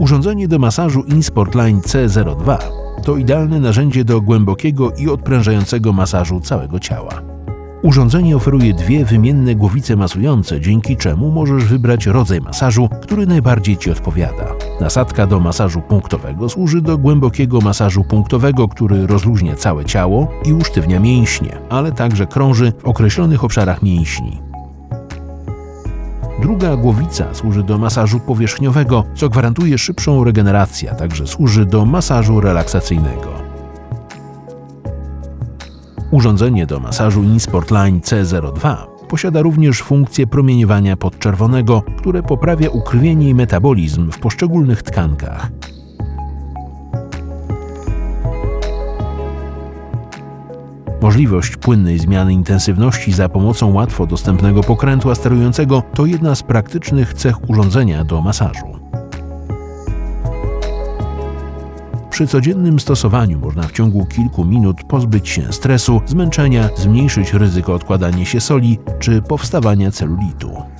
Urządzenie do masażu InSportline C02 to idealne narzędzie do głębokiego i odprężającego masażu całego ciała. Urządzenie oferuje dwie wymienne głowice masujące, dzięki czemu możesz wybrać rodzaj masażu, który najbardziej Ci odpowiada. Nasadka do masażu punktowego służy do głębokiego masażu punktowego, który rozluźnia całe ciało i usztywnia mięśnie, ale także krąży w określonych obszarach mięśni. Druga głowica służy do masażu powierzchniowego, co gwarantuje szybszą regenerację, a także służy do masażu relaksacyjnego. Urządzenie do masażu InSportline C02 posiada również funkcję promieniowania podczerwonego, które poprawia ukrwienie i metabolizm w poszczególnych tkankach. Możliwość płynnej zmiany intensywności za pomocą łatwo dostępnego pokrętła sterującego to jedna z praktycznych cech urządzenia do masażu. Przy codziennym stosowaniu można w ciągu kilku minut pozbyć się stresu, zmęczenia, zmniejszyć ryzyko odkładania się soli czy powstawania celulitu.